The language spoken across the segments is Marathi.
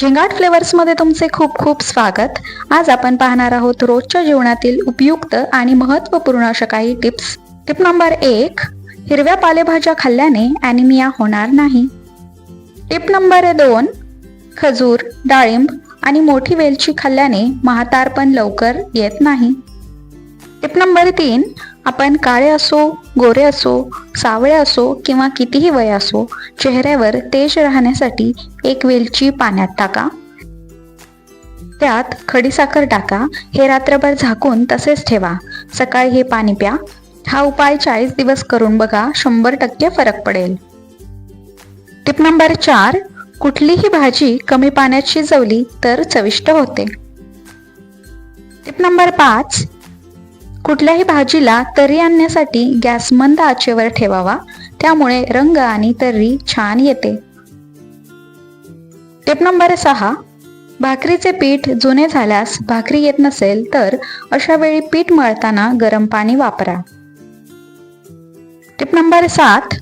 झिंगाट फ्लेवर्समध्ये तुमचे खूप खूप स्वागत. आज आपण पाहणार आहोत रोजच्या जीवनातील उपयुक्त आणि महत्त्वपूर्ण अशा काही टिप्स. टिप नंबर एक हिरव्या पालेभाज्या खाल्ल्याने ॲनिमिया होणार नाही. टिप नंबर दोन खजूर डाळिंब आणि मोठी वेलची खाल्ल्याने म्हातारपण लवकर येत नाही. टिप नंबर तीन आपण काळे असो गोरे असो सावळे असो किंवा कितीही वय असो चेहऱ्यावर तेज राहण्यासाठी एक वेलची पाण्यात टाका. त्यात खडीसाखर टाका हे रात्रभर झाकून तसेच ठेवा. सकाळी हे पाणी प्या. हा उपाय चाळीस दिवस करून बघा शंभर टक्के फरक पडेल. टिप नंबर चार कुठलीही भाजी कमी पाण्यात शिजवली तर चविष्ट होते. टिप नंबर पाच कुठल्याही भाजीला तर्री आणण्यासाठी गॅस मंद आचेवर ठेवावा. त्यामुळे रंग आणि तर्री छान येते. टिप नंबर सहा. भाकरीचे पीठ जुने झाल्यास भाकरी येत नसेल तर अशा वेळी पीठ मळताना गरम पाणी वापरा. टिप नंबर सात.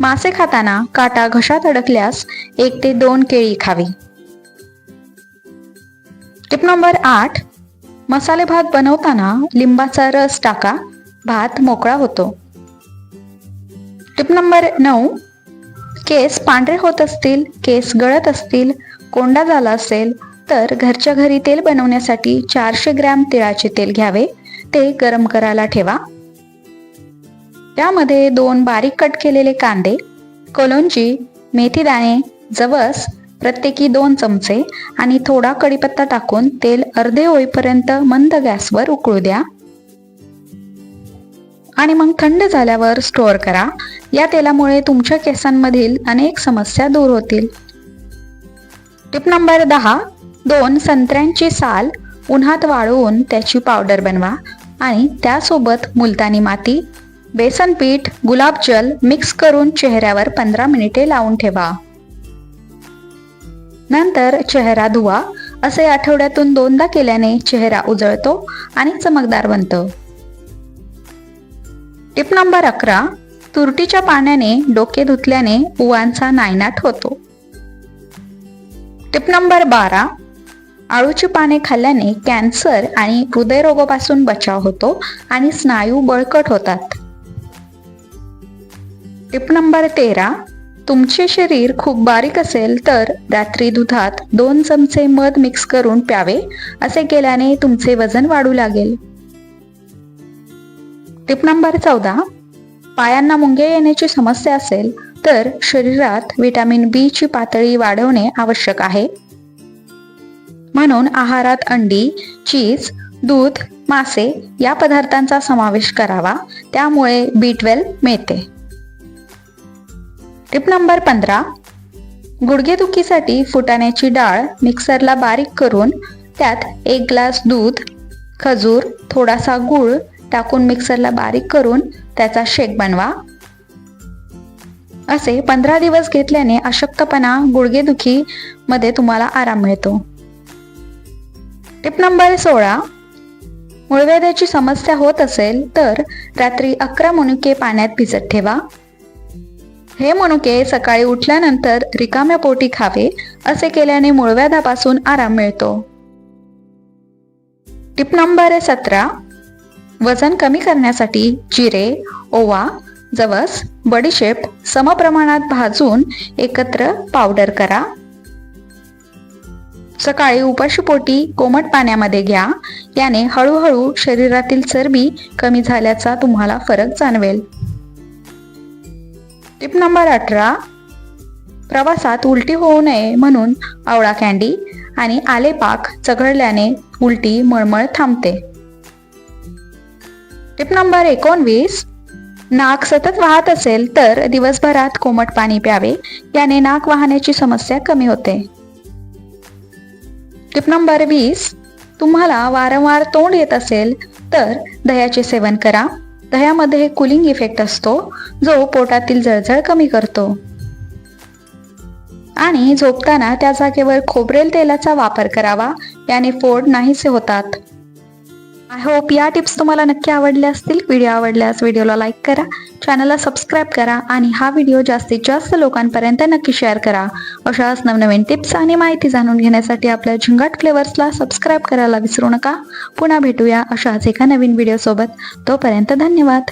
मासे खाताना काटा घशात अडकल्यास एक ते दोन केळी खावी. टिप नंबर आठ. मसाले भात बनवताना लिंबाचा रस टाका. भात मोकळा होतो. टिप नंबर नऊ. केस पांढरे होत असतील केस गळत असतील कोंडा झाला असेल तर घरच्या घरी तेल बनवण्यासाठी चारशे ग्रॅम तिळाचे तेल घ्यावे. ते गरम करायला ठेवा. त्यामध्ये दोन बारीक कट केलेले कांदे कोलोंजी मेथीदाणे जवस प्रत्येकी दोन चमचे आणि थोडा कढीपत्ता टाकून तेल अर्धे होईपर्यंत मंद गॅसवर उकळू द्या. आणि मग थंड झाल्यावर स्टोअर करा. या तेलामुळे तुमच्या केसांमधील अनेक समस्या दूर होतील. टिप नंबर दहा दोन संत्र्यांची साल उन्हात वाळवून त्याची पावडर बनवा आणि त्यासोबत मुलतानी माती बेसन पीठ गुलाबजल मिक्स करून चेहऱ्यावर पंधरा मिनिटे लावून ठेवा. नंतर चेहरा धुवा. असे आठवड्यातून दोनदा केल्याने चेहरा उजळतो आणि चमकदार बनतो. टिप नंबर अकरा. तुरटीच्या पाण्याने डोके धुतल्याने उवांचा नायनाट होतो. टिप नंबर बारा. आळूची पाने खाल्ल्याने कॅन्सर आणि हृदयरोगापासून बचाव होतो आणि स्नायू बळकट होतात. टिप नंबर तेरा. तुमचे शरीर खूप बारीक असेल तर रात्री दुधात दोन चमचे मध मिक्स करून प्यावे असे केल्याने तुमचे वजन वाढू लागेल. टिप नंबर चौदा. पायांना मुंगे येण्याची समस्या असेल तर शरीरात व्हिटॅमिन बी ची पातळी वाढवणे आवश्यक आहे. म्हणून आहारात अंडी चीज दूध मासे या पदार्थांचा समावेश करावा. त्यामुळे बी ट्वेल्व मिळते. टिप नंबर पंधरा. गुडघेदुखीसाठी फुटाण्याची डाळ मिक्सरला बारीक करून त्यात एक ग्लास दूध खजूर थोडासा गूळ टाकून मिक्सरला बारीक करून त्याचा शेक बनवा. असे पंधरा दिवस घेतल्याने अशक्तपणा गुडघेदुखी मध्ये तुम्हाला आराम मिळतो. टिप नंबर सोळा. मूळव्याधाची समस्या होत असेल तर रात्री अकरा मुनुके पाण्यात भिजत ठेवा. हे मनुके सकाळी उठल्यानंतर रिकाम्या पोटी खावे असे केल्याने मूळव्याधापासून आराम मिळतो. टिप नंबर सतरा वजन कमी करण्यासाठी जिरे ओवा जवस बडीशेप समप्रमाणात भाजून एकत्र पावडर करा. सकाळी उपाशीपोटी कोमट पाण्यामध्ये घ्या याने हळूहळू शरीरातील चरबी कमी झाल्याचा तुम्हाला फरक जाणवेल. टिप नंबर अठरा प्रवासात उलटी होऊ नये म्हणून आवळा कॅन्डी आणि आलेपाक चघळल्याने उलटी मळमळ थांबते. टिप नंबर एकोणवीस नाक सतत वाहत असेल तर दिवसभरात कोमट पाणी प्यावे याने नाक वाहण्याची समस्या कमी होते. टिप नंबर वीस तुम्हाला वारंवार तोंड येत असेल तर दह्याचे सेवन करा दह्यामध्ये कुलिंग इफेक्ट असतो जो पोटातील जळजळ कमी करतो. आणि झोपताना त्या जागेवर खोबरेल तेलाचा वापर करावा याने फोड नाहीसे होतात. आय होप या टिप्स तुम्हाला नक्की आवडल्या असतील. व्हिडिओ आवडल्यास व्हिडिओला लाईक करा. चॅनलला सबस्क्राईब करा आणि हा व्हिडिओ जास्तीत जास्त लोकांपर्यंत नक्की शेअर करा. अशाच नवनवीन टिप्स आणि माहिती जाणून घेण्यासाठी आपल्या झिंगाट फ्लेवर्सला सबस्क्राईब करायला विसरू नका. पुन्हा भेटूया अशाच एका नवीन व्हिडिओसोबत. तोपर्यंत धन्यवाद.